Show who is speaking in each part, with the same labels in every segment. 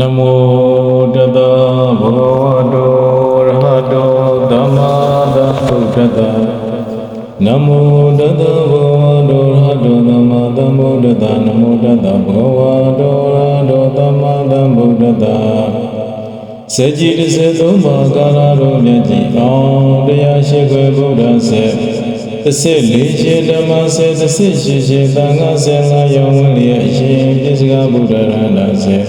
Speaker 1: နမောတတဗုဒ္ဓတောရဟတောသမ္မာသမ္ဗုဒ္ဓတ္တနမောတတဗုဒ္ဓတောရဟတောသမ္မာသမ္ဗုဒ္ဓတ္တနမောတတဘဂဝါတောရဟတောသမ္မာသမ္ဗုဒ္ဓတ္တစကြည်တစ်ဆက်သုံးပါးကာလတော်မြတ်ကြီးအောင်တရားရှိခွေဗုဒ္ဓဆက်တစ်ဆက်လေးရှင်ဓမ္မဆက်တစ်ဆက်ရှိရှင်သံဃာဆက်ငါယောင်းဝင်လျက်အရှင်ပြစ္ဆကဗုဒ္ဓရဟန္တာဆက်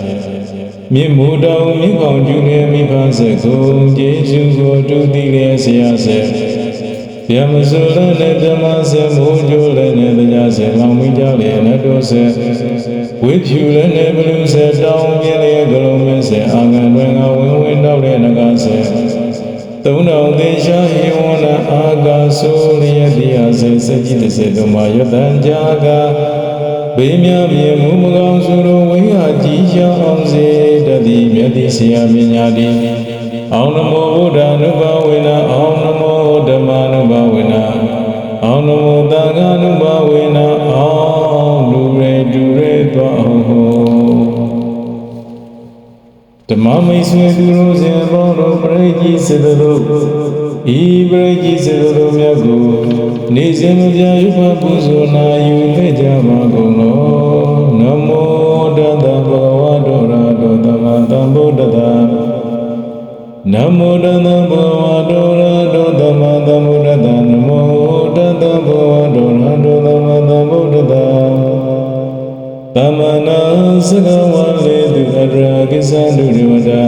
Speaker 1: မြင့်မိုးတောင်မြင့်ကောင်းကျူငယ်မိဖဆက်ကိုကျေးဇူးကိုတူတည်လျက်ဆရာဆက်ဗျမစိုးလည်းနဲ့ဓမ္မဆက်မိုးကြိုးလည်းနဲ့တရားဆက်မောင်မိကြလျက်နဲ့တို့ဆက်ဝိဖြူလည်းနဲ့ဘလူဆက်တောင်းပြင်းလျက်ကလုံးမဲဆက်အာငန်တွင်ကဝင်းဝင်းတောက်တဲ့နဂါဆက်သုံးတော်သေရှာဟိဝနာအာကာဆိုလျက်တရားဆက်စကြည်တစ်ဆက်တို့မှာယတန်ကြာက ဘေးမြမြေမူမကောင်းစုလိုဝိဟာကြီးရှားအောင်စေတတိမြတ်တိဆရာပညာတိအောင်နမောဗုဒ္ဓ ानु ဘဝေနအောင်နမောဓမ္မာနုဘဝေနအောင်နမောသံဃာနုဘဝေနအောင်လူရေတူရေတောဟောဓမ္မမိတ်ဆွေသူတို့စေဘောတို့ပရိကြီးစေတို့ ဤပရိကြီးစေတို့မြတ်ကိုနေစဉ်မပြရုပ်ပပူဇော်နာယူသိကြပါကုန်လောနမောတတဗုဒ္ဓဝါဒောရတောသမ္မာသမ္ဗုဒ္ဓတ္တနမောတတဗုဒ္ဓဝါဒောရတောသမ္မာသမ္ဗုဒ္ဓတ္တနမောတတဗုဒ္ဓဝါဒောရတောသမ္မာသမ္ဗုဒ္ဓတ္တသမ္မနာစကဝလေတုအတရာကိစ္ဆန္တုဒေဝတာ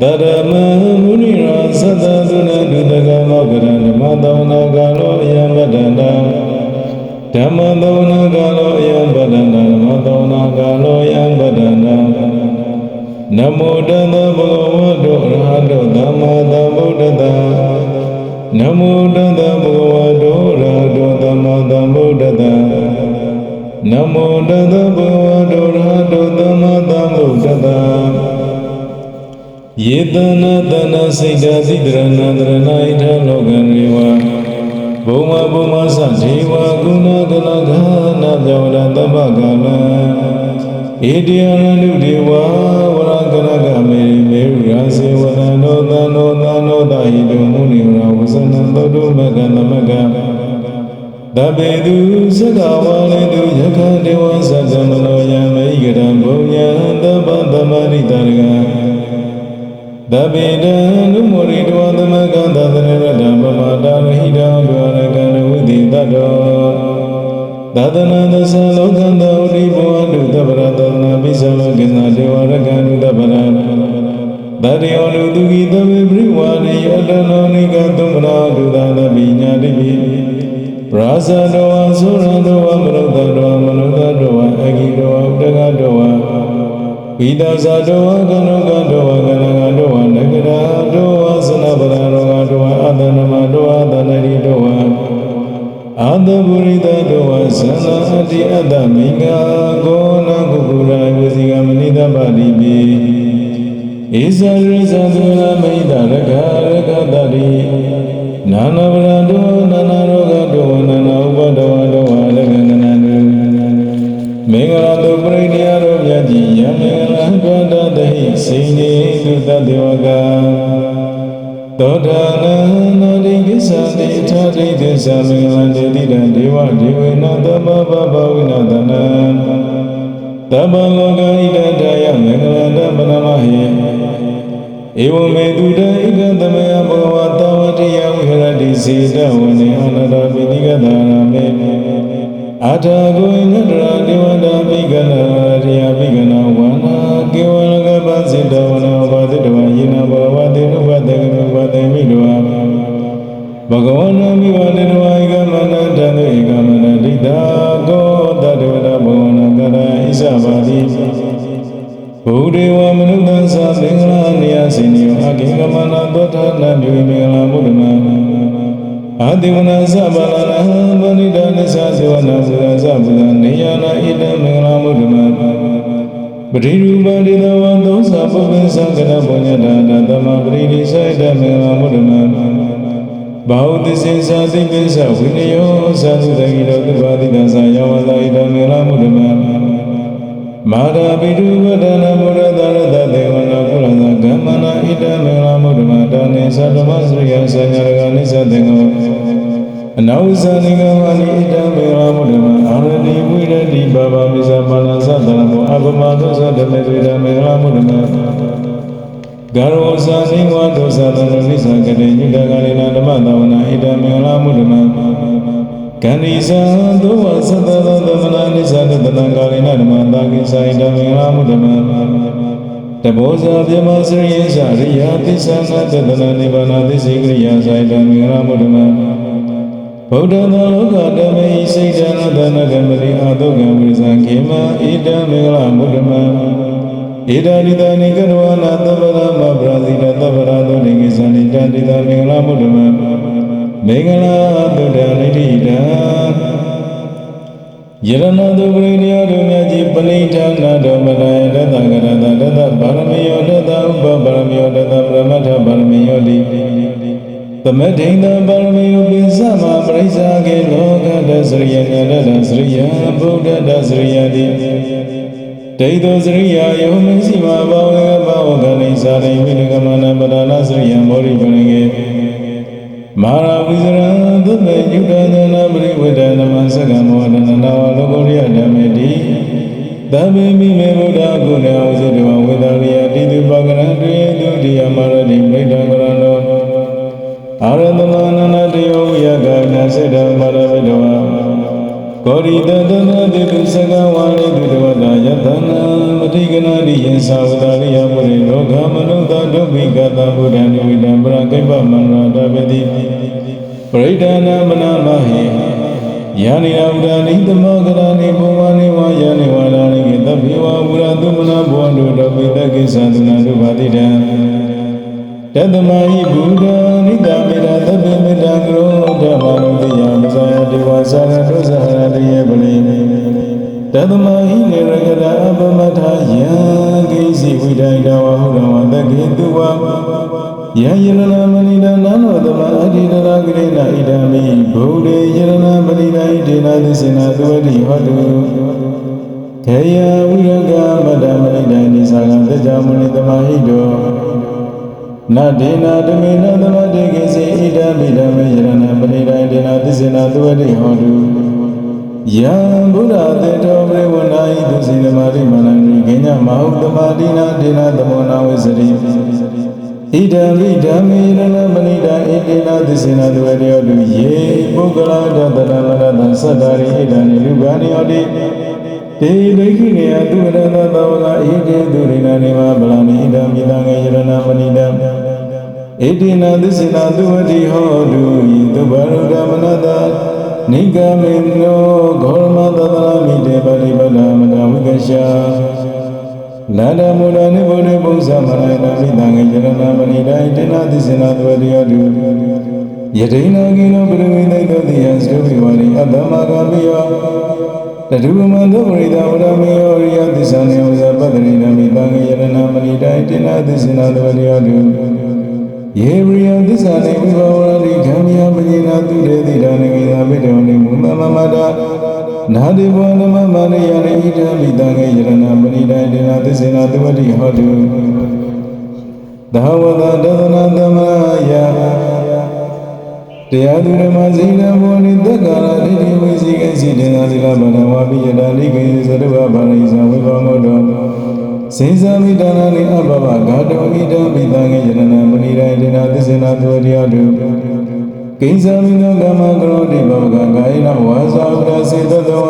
Speaker 1: တရမမုနိရာသတ္တသုနဒုတကမောကရဓမ္မတောနာကာလောယံဗဒန္တဓမ္မတောနာကာလောယံဗဒန္တဓမ္မတောနာကာလောယံဗဒန္တနမောတတဘဂဝတောအရဟတောသမ္မာသမ္ဗုဒ္ဓတ္တနမောတတဘဂဝတောအရဟတောသမ္မာသမ္ဗုဒ္ဓတ္တနမောတတဘဂဝတောရဟတောသမ္မာသမ္ဗုဒ္ဓတ္တ ယေတနာတနာစိတ်ဓာတိတရဏတရဏိထလောကံဝေဝဘုံမဘုံမသဒေဝကုဏကလကနာပြောရတပ္ပကလံဣတိယရဏုဒေဝဝရကနကမေမေရုရာစေဝနနောသနောသနောတဟိတုမုနိဝရဝဇနံသောတုမကနမကတပေတုသကဝါလေတုယခဒေဝသတ္တမနောယမေဣဂရံဘုံညာတပ္ပသမရိတရက တပိတံနုမောရိတဝသမကံသတရရတံပမတာရဟိတံဒွါရကံဝိတိတတ္တောသဒနာသသလောကံတဝတိဘောအတုတပရတနာပိသလောကိသဒေဝရကံနုတပရတတိယောနုတုကိတဝေပရိဝါရိယတနောနိကသုမနာဒုသသပိညာတိပိပရာဇတောဝသုရတောဝမနုဿတောဝမနုဿတောဝအဂိတောဝဥဒကတောဝ ဝိတဇာတောဝကနုကတောဝကနကတောဝနကရာတောဝသနပရရောဂတောဝအတနမတောဝသနရိတောဝအာတပုရိတတောဝဇန္နာအတိအတ္တမိင္ကာကောနကုကုရာဝစီကမနိတပတိပိဣဇာရိဇာသုလမိတရခရခတတိနာနဗရတောနာနာရောဂတောနာနာဥပဒဝတောဝလက္ခဏနာတုမင်္ဂလာတုပရိနိယရောမြ တ်ကြီးယမင်္ဂလာတွတ်တတဟိစိနေတုတတေဝကသောတာနန္တိကိစ္ဆတိထာတိသစ္စာမင်္ဂလာတေတိတံဒေဝဒေဝေနသမဘဘဝိနတနံတပ္ပလောကဣဒတယမင်္ဂလာတပနမဟိဧဝမေတုတံဣဒသမေဘဂဝတဝတိယဝိဟရတိစေတဝနေအနတပိတိကတာရမေ အာထာကိုဣန္ဒရာဒေဝတာပိကနာရိယပိကနာဝနာကေဝလကပစိတဝနာဘာတိတဝယေနဘဝတိနုဘတေကနုဘတေမိတောဘဂဝနာမိဝတေတဝဧကမနတံဧကမနတိတာကောတတဝတဘဝနာကရဣဇဘာတိဘုဒေဝမနုဿသမင်္ဂလာနိယစိနိယောအကိကမနာသောထာနပြုမင်္ဂလာမုဒ္ဒနာ အာတိဝနာသဗ္ဗလာနဗဏိတနိသဇဝနာဘုရားသဗ္ဗလာနေယနာဣတမင်္ဂလာမုဒ္ဒနာပရိရူပတိတဝသောသပုပ္ပသကရပုညတာနသမပရိရိစိုက်တမင်္ဂလာမုဒ္ဒနာဘာဝတိစေသာသိပိသဝိနယောသာသုတကိတောသုဘာတိတံသာယဝသာဣတမင်္ဂလာမုဒ္ဒနာ မာရပိတုဝဒနာမုရဒရတတေဝနာကုလသကမ္မနာဣတမေင္လာမုဒ္ဓမာတာနေသတ္တမစရိယဆညာရကနိစ္စတေငောအနာဝဇာနိကဝါနိဣတမေင္လာမုဒ္ဓမာအာရတိဝိရတိဘာဘာမိဇာပါဏသတ္တရမောအပမသောသတ္တမေဝိရမေင္လာမုဒ္ဓမာဂရောဇာနိဝါဒုသတနနိစ္စကတိညုတကလိနာဓမ္မသဝနာဣတမေင္လာမုဒ္ဓမာ ကန္ဒီဇံသောဝသတ္တသောသမနာနိစ္စတတံကာလိနဓမ္မတာကိသဣတမေင္လာမုဒ္ဓမာတဘောဇာပြမစရိယစရိယာသစ္ဆာနာတတနာနိဗ္ဗာန်သစ္စေကရိယာသဣတမေင္လာမုဒ္ဓမာဗုဒ္ဓသာလောကဓမ္မေစိတ်တနာတနာကမတိအာတုကံဝိဇံခေမဣတမေင္လာမုဒ္ဓမာဣဒာရိတနိကရဝနာသဗ္ဗရမပရာဇိတသဗ္ဗရာသုတိကိသနိတံတိတမင်္ဂလာမုဒ္ဓမမ င်္ဂလာသုဒ္ဓနိတိတံယရဏတုပရိနိယတို့မြတ်ကြီးပဏိဌာနာတော်မလာယတတကရတတတပါရမီယောတတဥပပါရမီယောတတပရမတ္ထပါရမီယောတိသမထိန်တပါရမီယောပိသမပရိစ္ဆာကေလောကတစရိယညတတစရိယဗုဒ္ဓတစရိယတိဒိဋ္ဌောစရိယာယောမင်းစီမဘောဝေကဘောဝကနေစာရိဝိနကမနပဒါနာစရိယမောရိပရိကေ မာရဝိဇရံသုမေယုဒနာနာပရိဝေဒနမသကမောဒနနာဝလောကုရိယဓမ္မေတိသဗ္ဗေမိမေဗုဒ္ဓဂုဏဝဇိတဝဝေဒရိယတိတုပကရံတေတုတိယမရတိမိတ္တကရဏောအာရတမနနာတယောဝိယကနာစေတမရဝိတဝ ကောရိတတနာတိပိစကဝါရိတုတဝတယတနာမတိကနာတိယသဝတရိယပုရိလောကမနုဿဒုပိကတဗုဒ္ဓံဝိတံပရကိပ္ပမန္တတပတိပရိဒာနာမနာမဟိယာနိယဥဒာနိသမောကရာနိပုံဝနိဝါယာနိဝါဒာနိကေတပိဝဝုရတုမနာဘောတုတပိတကိသန္တနာတုဘာတိတံတတမဟိဘုဒ္ဓနိတမေရသဗ္ဗေမေတ္တာကရောဓမ္မနုတိယမဇာယတိဝါစာရတုဇာ ရတယေပလိတတမဟိနေရကရာအပမထာယံကိစီဝိဒိုင်တဝဟုရဝတကေတုဝယံယရဏမဏိဒနာနောတမအတိတရာဂရိဏဣဒံမိဘုဒ္ဓေယရဏမဏိဒဣဒေနာသစ္စေနာသဝတိဟောတုခေယဝိရကမတ္တမဏိဒိနိသာကသစ္စာမဏိတမဟိတောနဒေနာဓမေနသမတေကေစေဣဒံမိဓမ္မေယရဏပဏိဒိဒေနာသစ္စေနာသဝတိဟောတု ယံဘုရားတေတောဘေဝနာဤသူစီဓမ္မာတိမနန္တိကိညမဟုတ်တမတိနာဒေနာသမောနာဝိစရိဣဒံမိဓမ္မေယရဏပဏိဒဣဒေနာသစ္စေနာသဝတိဟောတုယေပုဂ္ဂလာတတရမရတသတ္တာရိဣဒံလူပနိယောတိတေဒိဋ္ဌိနေယသူရဏသဝကဣတိသူရိနာနေမဗလာနိဣဒံမိတံငေယရဏပဏိဒံဣတိနာသစ္စေနာသူဝတိဟောတုဤသုဘရုဒ္ဓမနတ နိဂမေနောဂေါရမသတရမိတေပတိပဒမတဝိကရှာလာဒမုဒနိဗ္ဗုဒ္ဓဘုဇမနယနာမိတံငေယရဏပဏိဒံဣတိနာသစ္စေနာသူဝတိဟောတုယတိနာကိနောပရိဝိသိတောတိယသုဝိဝါရိအတ္တမဂမိယောတတုမန္တောပရိဒဝရမေယောရိယသစ္စာနေဥဇပတ္တိနမိတံငေယရဏမဏိတိုင်တိနာသစ္စေနာသဝတိယတု ယေရိယသစ္စာနေဝိဘဝရတိခံမြပညိနာသူတေတိဒါနေကိသာပိတောနေမုသမမတာနာတိဘောနမမနိယနေဣဒံမိတံငေယရဏမဏိတိုင်တိနာသစ္စေနာသဝတိဟောတုသဟဝတဒသနာသမယတရားသူဓမ္မဇိနဘောနိတက္ကာရဒိဋ္ဌိဝိစီကိစီတေနာသီလဗန္ဓဝါပိယတာလိကိသရဝဗာရိဇံဝိဘောမောတောစေဇာမိတနာနိအဘဘဂါတောဣဒံပိတံငေယရဏပဏိရိုင်တေ နာသစ္စေနာသောတရားတုကိဇာမိနောကမ္မကရောတိဘဝကကာယနဝါစာဥဒစေတသော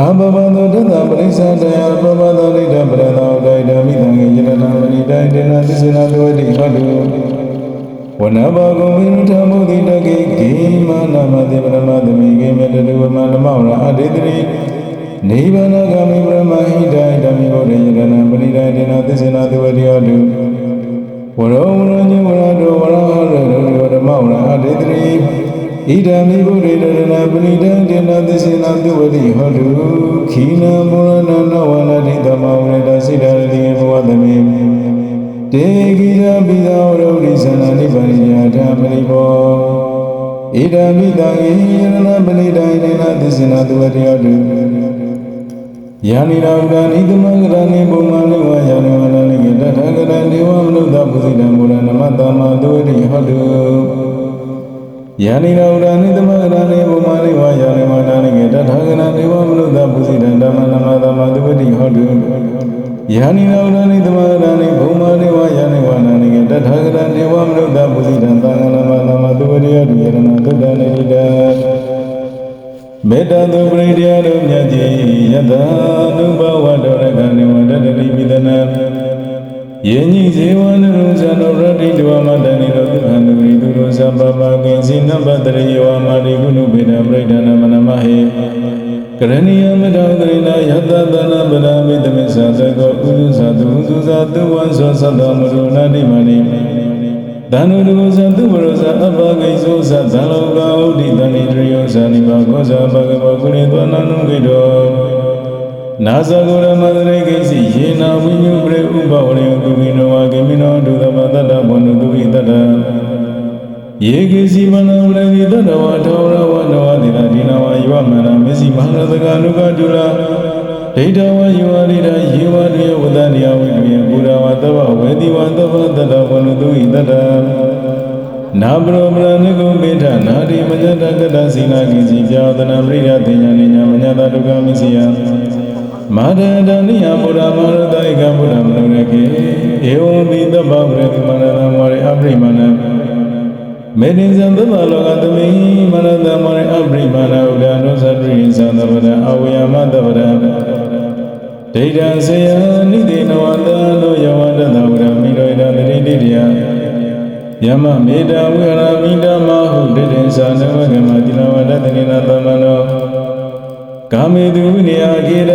Speaker 1: အဘဘသောတတပရိစ္ဆတယဘဘသောလိတပရသောဒိဋ္ဌမိတံငေယရဏပဏိတိုင်တေနာသစ္စေနာသောတိဟောတုဝနဘဂုံဝိနုထမုတိတကေကိမာနမတိပရမသမိကေမေတတုဝမနမောရအတေတိနိဗ္ဗာနဂမိပရမဟိတံဓမ္မိဘောဓေယရဏပရိဒိတေနသစ္စေနာသဝတိယတု ဝရောဝရညဝရတောဝရဟရတောဓမ္မောရအတေတိဣဒံမိဘုရေတရဏပဏိတံတေနသစ္စေနာသဝတိဟောတုခိနမောရဏနဝနတိတမောရတစိတ္တရတိဘဝသမေတေကိရပိသာဝရုဒိသနာနိဗ္ဗာန်ညာဓမ္မရိဘောဣဒံမိတံယေယရဏပဏိတံနေနသစ္စေနာသဝတိယတု ယယာနိရာဥဒာနိသမဂရဏိဘုမာနိဝါယာနိဝနာနိကေတထာဂရဒေဝမနုဿပုစိတံဘုရနမတ္တမတုရိဟောတုယာနိရာဥဒာနိသမဂရဏိဘုမာနိဝါယာနိဝနာနိကေတထာဂရဒေဝမနုဿပုစိတံဓမ္မနမတ္တမတုရိဟောတုယာနိရာဥဒာနိသမဂရဏိဘုမာနိဝါယာနိဝနာနိကေတထာဂရဒေဝမနုဿပုစိတံသံဃနမတ္တမတုရိယတုယရဏသုဒ္ဓနိတိတ မေတ္တာသူပရိတရားတို့မြတ်ကြီးယတနုဘဝတောရကနေဝတတတိပိတနာယဉ်ကြီးဇေဝနရုဇနောရတိတဝမတဏိရောသုဟံသူရိသူရောသဗ္ဗမကင်စိနပတရိယောမာရိကုဏုပေနပရိဒနာမနမဟေကရဏီယမတောသရိနာယတတနာဗလာမိတမေသတကောဥဒုသတုဥဒုသတုဝံသောသတ္တမရုဏတိမဏိ တန်တုဒုဇသုဘရဇအဘဂိဇောဇသံလောကဥဒိတဏိတရိယောဇာနိဘာခောဇာဘဂဝကုရေသောနန္နုကိတောနာဇဂုရမန္တရေကိစီယေနာဝိညုပရေဥပဝရေကုကိနောဝကေမိနောဒုသမတတ္တဘောနုတုဟိတတ္တယေကိစီမနဝရေတိတတဝထောရဝနဝတိနာဒီနာဝယောမနမစ္စည်းမဟာသကနုကတုလာ ဒိဋ္ဌဝယောရိဒယေဝတေဝဒနိယဝိမေပုရဝတဝဝေတိဝတဝတတဝနုတုဟိတတနာပရောပရဏဂုမေထနာတိမညတကတသီနာကိစီပြောသနာပရိယတိညာနိညာမညတဒုက္ခမိစီယမာရဒနိယမုရမရတဧကမုရမနုရကေဧဝံပိတဗ္ဗဝရတိမနတမောရိအပရိမဏမေတိဇံသဗ္ဗလောကသမိမနတမောရိအပရိမဏဥဒ္ဒနောသတ္တိသံသဗ္ဗဒအဝယမတဗ္ဗဒ ဒိဋ္ဌံစေယနိတိနဝတနောယဝတတဝရမိရောဣဒသတိတိတယယမမေတ္တာဝိရမိဓမ္မဟုဒိဋ္ဌိသံနဝကမတိနဝတတနိနာသမနောကာမေတုနိယကေရ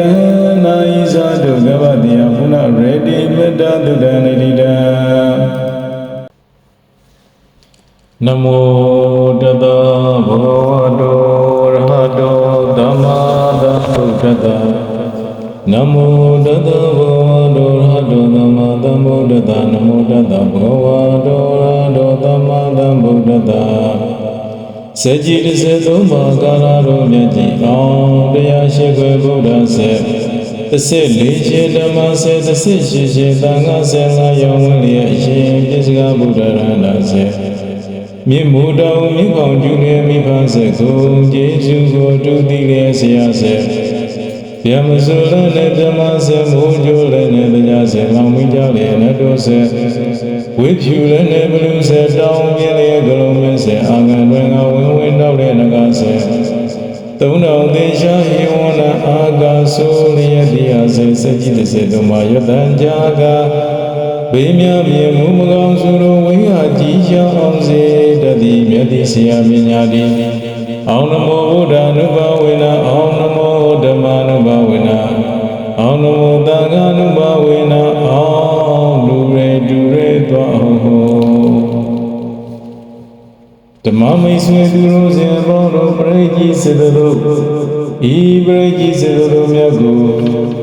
Speaker 1: နာယိသာတုကဗတိယဘုနာရေတိမေတ္တာတုဒ္ဒနိတိတနမောတတဘောတောရဟတောသမ္မာသမ္ဗုဒ္ဓတ္တ နမောတတဘောတောရဟတောသမ္မာသမ္ဗုဒ္ဓတ္တနမောတတဘောတောရဟတောသမ္မာသမ္ဗုဒ္ဓတ္တစကြည်တစ်ဆက်သုံးပါးကာလတော်မြတ်ကြီးအောင်တရားရှိခွေဗုဒ္ဓဆက်တစ်ဆက်လေးရှင်းဓမ္မဆက်တစ်ဆက်ရှိရှင်းသံဃာဆက်ငါယောင်းဝင်လျက်အရှင်ပြစ္ဆကဗုဒ္ဓရဟန္တာဆက်မြင့်မိုးတောင်မြင့်ခေါင်ကျူငယ်မိဖဆက်ကိုကျေးဇူးကိုတူတည်လျက်ဆရာဆ က်ဗျမဆိုရနဲ့ဓမ္မဆက်မိုးကြိုးလည်းနဲ့တရားဆက်လောင်မိကြလျက်နဲ့တို့ဆက်ဝိဖြူလည်းနဲ့ဘလူဆက်တောင်းပြင်းလျက်ကလုံးမဲဆက်အာငန်တွင်ကဝင်ဝင်တော့တဲ့ငကားဆက်သုံးတော်သေရှာဟိဝနာအာကာဆိုလျက်တရားဆက်စကြည်တဲ့ဆက်တို့မှာယတန်ကြာကဘေးမြမြေမူမကောင်းစုလိုဝိဟာကြီးချောင်းအောင်စေတတိမြတ်တိဆရာပညာတိအောင်နမောဗုဒ္ဓ ानु ဘဝေနအောင် နမောဓမ္မာနုဘဝေနအောင်နမောသံဃာနုဘဝေနအောင်လူရေတူရေသွားဟောဓမ္မမိတ်ဆွေသူတို့စေဘောတို့ပရိကြီးစေတို့ဤပရိကြီးစေတို့မြတ်ကို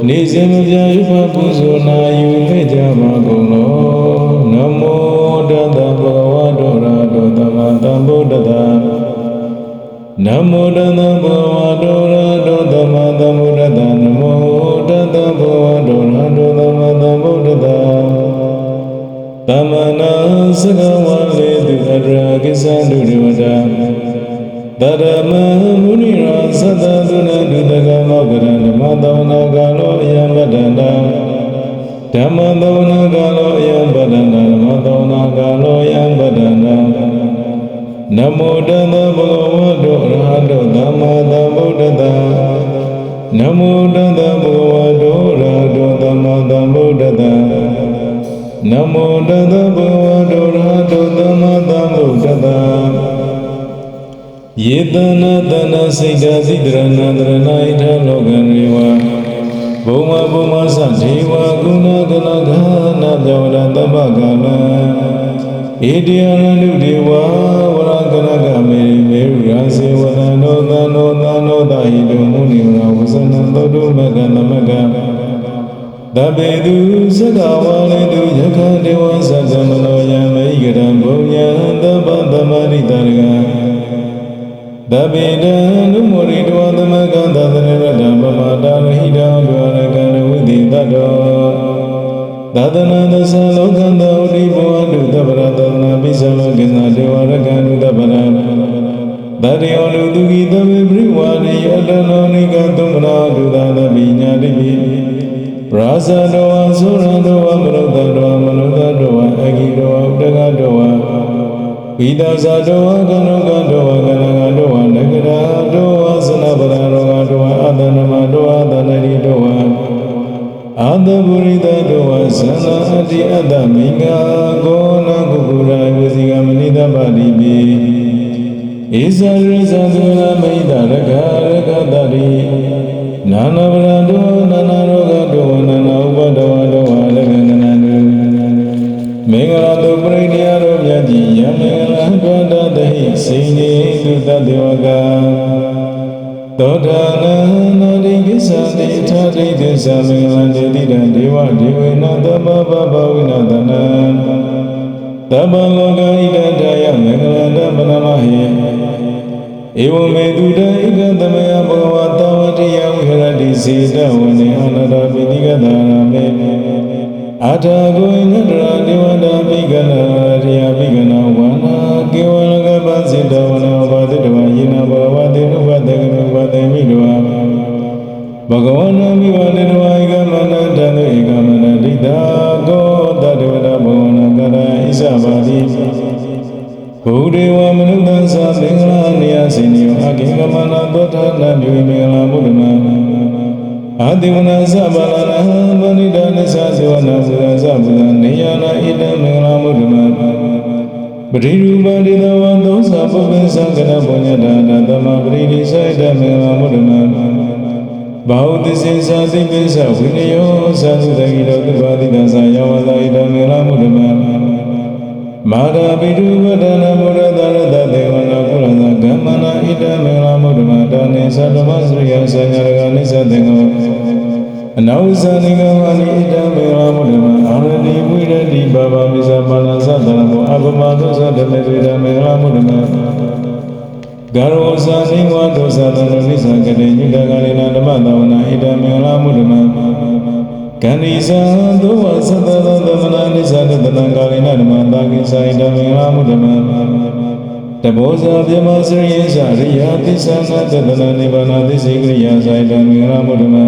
Speaker 1: နေစဉ်မပြတ်ရုပ်ပူဇော်နာယူသိကြပါကုန်လောနမောတတဗုဒ္ဓဝါဒောရတောသမ္မာသမ္ဗုဒ္ဓတ္တနမောတတဗုဒ္ဓဝါဒော သမနာစကဝလေတုအရကိသန္တုဒေဝတာတရမမုနိရာသတ္တသုနဒုတကမောကရဓမ္မသောနာကာလောအယံပတ္တန္တဓမ္မသောနာကာလောအယံပတ္တန္တဓမ္မသောနာကာလောအယံပတ္တန္တနမောတတဘဂဝတောအရဟတောသမ္မာသမ္ဗုဒ္ဓတ္တနမောတတဘဂဝတောအရဟတောသမ္မာသမ္ဗုဒ္ဓတ္တ နမောတတဗုဒ္ဓရာတောသမ္မာသမ္ဗုဒ္ဓတ္တယေတနာတနာစိတ်ဓာတိတရဏတရဏိထလောကံဝေဝဘုံမဘုံမသဒေဝကုဏကလဂနာပြောရတပ္ပကလံဣတိယရဏုဒေဝဝရကလကမေမေရုရာစေဝတံသောသံသောသံသောတာဟိတုမုနိဝရဝဇနံသောတုမကံသမကံ တပေတုသကဝါလေတုယခဒေဝသတ္တမနောယံမေဂရံဘုံယံတပ္ပသမရိတရကသဗ္ဗေတံနုမောရိတဝသမကသသရရတပမတာရဟိတံဒွါရကံဝိတိတတ္တောသဒနာသသလောကံတဝတိဘောအတုတပရသနာပိသလောကိသဒေဝရကံတုတပရတတေယောလူသူကိသဗေပရိဝါရိယတနောနိကသုမနာဒုသသပိညာတိပိပ ရာဇတောဝသုရတောဝမနုဿတောဝမနုဿတောဝအဂိတောဝဥဒကတောဝဝိဒဇာတောဝကနုကတောဝကနကတောဝနဂရာတောဝသနဗရာရောဂတောဝအတနမတောဝသနရိတောဝအာတပုရိသတောဝဇန္နာအတ္တိအတ္တမိင္ကာကောနကုကုရာဝစီကမနိတပတိပိဣဇာရိဇာသုလမိတရကရကတတိနာနဗရတော စိနေတုတတေဝကသောတာနနာတိကိသတိထာတိသစ္စာမင်္ဂလာတေတိတံဒေဝဒေဝေနသဗ္ဗဗဗဝိနတနာသဗ္ဗလောကဣဒတယမင်္ဂလာတပနမဟိဧဝမေတုတဧကသမယဘဂဝတဝတိယဝိဟရတိစေတဝနေအနတပိတိကတာရမေအာထာဂုဏတရာဒေဝတာပိကနာရိယပိကနာဝနာကေဝလကပ စေတဝနာဘာတိတဝယေနဘဂဝတေနုဘတေကမေဘတေမိတဝဘဂဝနာမိဝတေတဝဧကမနတံဧကမနတိတာကောတတဝတဘဂဝနာကရဣဇဘာတိဘုဒေဝမနုဿံသာမင်္ဂလာနေယစိနိယောအကိကမနာသောထာနပြုမင်္ဂလာမုဒ္ဓမာအာတိဝနာသဗ္ဗလာနဗဏိတနိသဇေဝနာဘုရားသဗ္ဗလာနေယနာဣတမင်္ဂလာမုဒ္ဓမာပ ရိရူပတိတဝံသောသပုပ္ပသံကနပုညတာနသမပရိနိစေတမင်္ဂလာမုဒ္ဓမာဘာဝတိစေသာသိပိသဝိနယောသာသုတကိတောသဗ္ဗတိတံသာယဝသာဣတမင်္ဂလာမုဒ္ဓမာမာရာပိတုဝဒနာဘုရသရတတေဝနာကုလသကမ္မနာဣတမင်္ဂလာမုဒ္ဓမာတာနေသတ္တမစရိယသံဃာရကနိစ္စတေငော အနောဇာနိကဝနိဣတမင်္ဂလာမုဒ္ဓမာအာရတိဝိရတိဘာဝမိဇပါဏသတ္တရမောအပမသောသတ္တမေဝိတမင်္ဂလာမုဒ္ဓမာဂရောဇာနိဝါဒောသတနနိသကတိညုတကလေနဓမ္မသဝနာဣတမင်္ဂလာမုဒ္ဓမာကန္ဒီဇံသောဝသတ္တသသမနာနိသတတနံကာလိနဓမ္မတာကိသဣတမင်္ဂလာမုဒ္ဓမာတဘောဇာပြမစရိယသရိယာသစ္ဆနာတတနာနိဗ္ဗာန်သစ္စေကရိယာသဣတမင်္ဂလာမုဒ္ဓမာ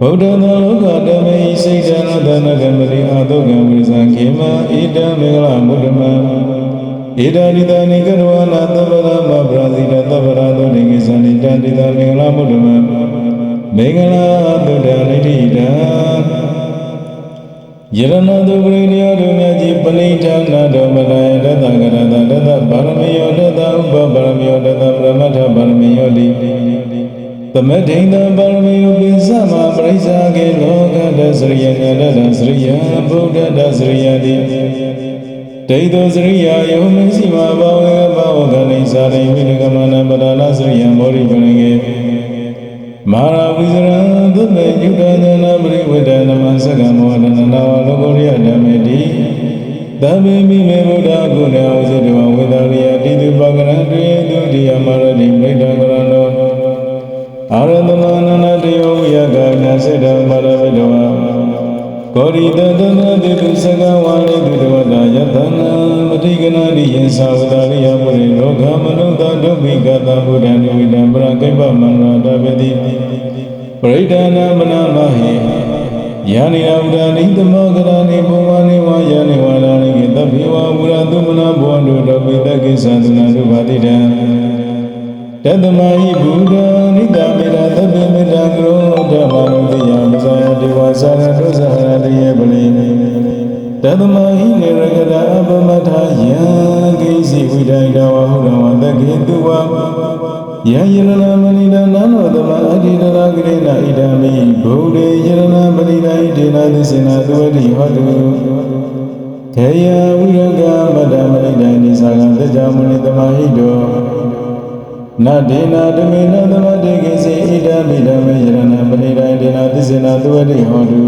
Speaker 1: ဗုဒ္ဓသာလောကဓမ္မေစိတ်တနာတနကမတိအာတုကံဝိဇံခေမဣတမင်္ဂလာမုဒ္ဓမာဣဒာရိတနိကရဝနာသဗ္ဗရမပရာဇိတသဗ္ဗရာသောနိကိသနိတံတိတမင်္ဂလာမုဒ္ဓမာမင်္ဂလာသုဒ္ဓနိတိတံယရဏတုပရိနိယတို့မြတ်ကြီးပဏိဋ္ဌာနာတော်မလာယတတကရတတတပါရမီယောတတဥပပါရမီယောတတပရမတ္ထပါရမီယောတိ သမထိန်တပါရမီယောပိသမပရိစ္ဆာကေလောကတစရိယငတတစရိယဗုဒ္ဓတစရိယတိဒိဋ္ဌောစရိယယောမင်းစီမဘာဝေဘာဝကနေစာရိဝိနကမနပဒါနစရိယမောရိပရိငေမာရဝိဇရံသုမေယုဒနာနာပရိဝေဒနမသကမောဒနနာဝလောကုရိယဓမ္မေတိသဗ္ဗေမိမေဗုဒ္ဓဂုဏဝဇိတဝဝေဒရိယတိတုပကရံတေတုတိယမရတိမိတ္တကရဏော အာရတနာနနာတယောယကနာစေတမရဝိတဝကောရိတတနာတိတုစကဝါရိတုတဝတယတနာမတိကနာတိယသဝတရိယပုရိလောကမနုဿဒုပိကတဗုဒ္ဓံဝိတံပရကိပ္ပမန္တတပတိပရိဒာနာမနာမဟိယာနိယဥဒာနိသမောကရဏိဘုံဝနိဝါယာနိဝါလာနိကေတပိဝဝုရသုမနာဘောန္တုတပိတကိသန္တနာတုပါတိတံ တတမဟိဘုဒ္ဓနိတမေရသဗ္ဗေမေတ္တာကရောဓမ္မနုတိယမဇာယတိဝါသရတုဇာရတယေပလိတတမဟိနေရကတာအပမထာယံကိစီဝိဒိတဝဟုရဝတကေတုဝယံယရဏမဏိဒနာနောတမအတိတရာဂရိဏဣဒံမိဘုဒ္ဓေယရဏပရိဒိတေနသစ္စေနသဝတိဟောတုခေယဝိရကမတ္တမဏိဒိနိသာကသစ္စာမဏိတမဟိတော နတေနာဓမေနသမတေကိစေဣဒံမိဓမ္မေယရဏပရိဒိတေနသစ္စေနသဝတိဟောတု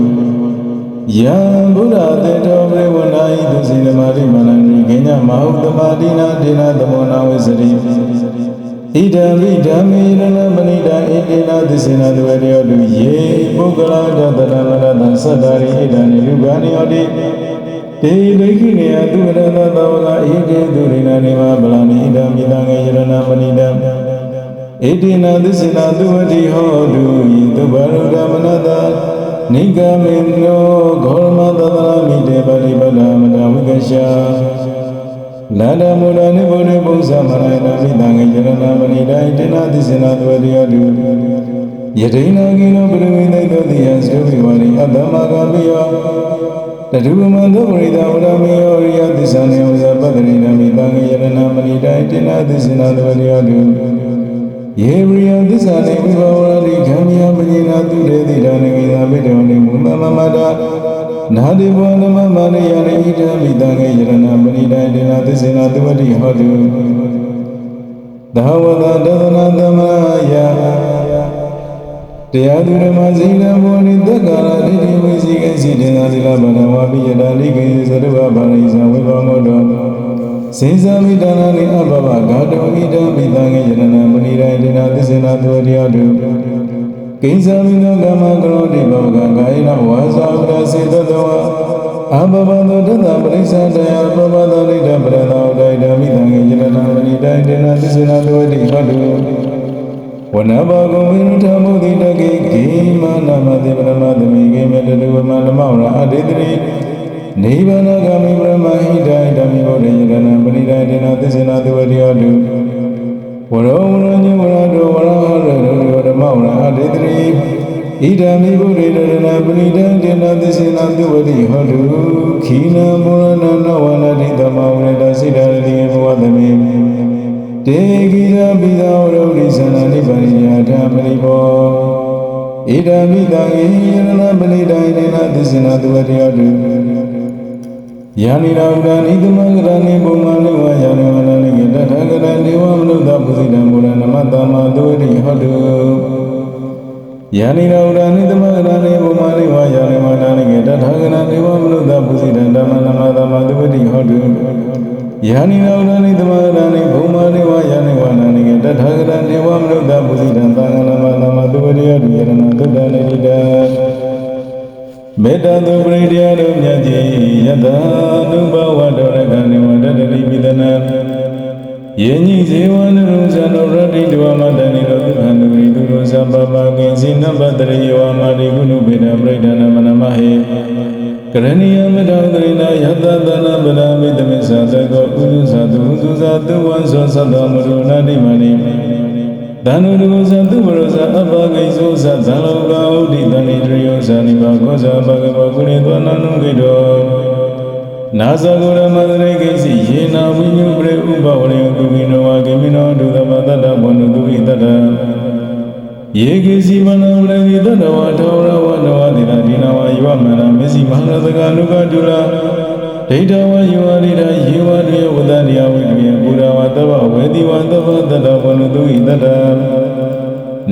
Speaker 1: ယံဘုရားတေတောဝေဝနာဤသူစီဓမ္မာတိမနန္တိကိညမဟုတ်သမာတိနာဒေနာသမောနာဝိစရိဣဒံဝိဓမ္မေရဏမဏိတံဣတိနာသစ္စေနာတဝရေယောတုယေပုဂ္ဂလာတတရမရတသတ္တာရိဣဒံနိရုပါနိယောတိ တေဒိဋ္ဌိနေယသူရဏသဝကဣတိသူရိနာနေမဗလာနိဣဒံမိတံငေရဏမဏိတံဣတိနာသစ္စေနာသူဝတိဟောတုယေတုဘရုဒမနတနိဂမေနောဂေါရမတတရမိတေပရိပဒမတဝိကရှာနာဒမုဒနိဗ္ဗုဒ္ဓဘုဇမနယနာမိတံငေရဏမဏိတံဣတိနာသစ္စေနာသူဝတိဟောတုယတိနာကိနောပရိဝိသိတောတိယသုဝိဝါရိအတ္တမဂမိယော တတုမန္တောပရိဒဝရမေယောရိယသစ္စာနေဥဇပတ္တိနမိတံငေရဏမဏိတံဣတိနာသစ္စေနာသူဝတိဟောတုယေဝရိယသစ္စာနေဝိဘဝရတိခံမြာပညနာတုတေတိဒါနေကိသာပိတောနေမုသမ္မမတာနာတိဘောနမမနိယနေဣဒံမိတံငေယရဏမဏိတံဣတိနာသစ္စေနာသူဝတိဟောတုသဟဝတဒသနာသမယ တရားသူဓမ္မဇိလဘောနိတက္ကာရဒိဋ္ဌိဝိစီကိစီတေနာသီလဗဒဝါပိယတာလိကိသရဝဗာရိဇဝိဘမောတောစေဇာမိတနာနိအဘဘဂါတောမိတံမိတံငေယရဏမဏိရတေနာသစ္စေနာသူဝတိဟောတုကိဉ္စမိနောကမ္မကရောတိဘဝကကာယနဝါစာဝရစေတတဝအဘဘသောတတပရိစ္ဆတယဘဘသောလိတပရသောဒိဋ္ဌမိတံငေယရဏမဏိတံတေနာသစ္စေနာသူဝတိဟောတု ဝနဘောဂဝိနုထမုတိတကေကိမာနမတိပရမသမိကေမေတတုဝမလမောရအတေတိနိဗ္ဗာနဂမိပရမဟိတံဓမ္မိဘောဓေယရဏပရိဒိတေနသစ္စေနာသဝတိယတုဝရောဝရညဝရတောဝရဟရတောဓမ္မောရအတေတိဣဒံမိဘုရေတရဏပရိဒံတေနသစ္စေနာသဝတိဟောတုခိနမောရဏနဝနတိတမဝရတစိတ္တရိဘဝသမေ တေဂိရပိသာဝရုဒိသနာနိဗ္ဗာန်ယာဓမ္မရိဘောဣဒံမိတံယေယရဏပဏိတံဒေနသစ္စေနာသူဝတ္တယတုယာနိရာဥဒာနိသမဂရဏိဘုမနိဝါယာနိဝနနိကေတထာဂရဒေဝမနုဿပုစိတံဘုရနမတ္တမသူဝတိဟောတုယာနိရာဥဒာနိသမဂရဏိဘုမနိဝါယာနိဝနနိကေတထာဂရဒေဝမနုဿပုစိတံဓမ္မနမတ္တမသူဝတိဟောတု ယာနိနာဝရဏိသမရဏိဘုံမာနိဝါယာနိဝါနာနိကေတထာဂရဒေဝမနုဿပုစိတံသံဃာနမသမသုဝရိယတုယရဏသုတ္တနိတိတမေတ္တာသူပရိတရားတို့မြတ်ကြီးယတနုဘဝတောရကနိဝတတတိပိတနာယေညိဇေဝနရုဇနောရတိတဝမတဏိရောဒုက္ခနုရိတုရောသဗ္ဗပကိဉ္စီနပတရိယောအမတိကုဏုပေတပရိဒနာမနမဟေ ကရဏီယမတောသရိနာယတသနာဗလာမိတမိသသကောဥဒုသတုဥဒုသတုဝံသောသတ္တမရုဏတိမဏိတန်ုတကုသတုဝရဇအပဂိဇောသသံလောကဥဒိတဏိတရိယောဇာနိဘာကောဇာဘဂဝကုရိသောနန္နုကိတောနာဇဂုရမန္တရေကိစီယေနာဝိညုပရိဥပဝရေကုကိနောဝကိမိနောဒုသမတတ္တဘောနုတုိတတ္တ ယေကိစီမနဝရတိတတဝထောရဝနဝတိနာဒီနာဝယောမနမေစီမဟာသကနုကတုလာဒိဋ္ဌဝယောရိဒယေဝတေဝဒနိယဝိတယေပုရဝတဝဝေတိဝတဝတတဘောနုတုိတတ္တ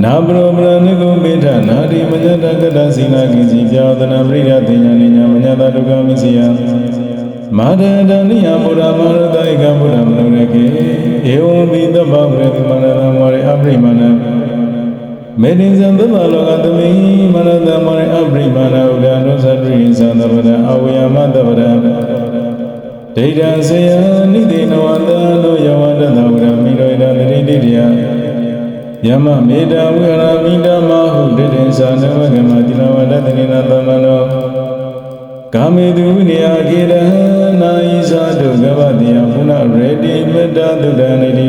Speaker 1: နာပရောပရဏိကုမေထနာတိမညတကတသီနာကိစီပြောသနာပရိယတိညာနိညာမညတဒုက္ခမိစီယမာရဒနိယမုရမရတဧကမုရမနုရကေဧဝံပိတဗ္ဗဝရတိမနနမောရိအပရိမဏ မေတိဇံသဗ္ဗလောကသမိမနတမောရိအပရိမဏဥဒ္ဒနောသတ္တိသံသဗ္ဗဒအဝယမတဗ္ဗဒဒိဋ္ဌံစေယနိတိနဝတနောယဝတသဝရမိရောဣဒသတိတိတယယမမေတ္တာဝိရမိတမဟုဒိဋ္ဌိသံသဝကမတိနဝတတနိနာသမနောကာမေတုဝိနယကေရဟနာဤသာတုကဗတိယဘုနာရေတိမေတ္တာသုဒ္ဓနိ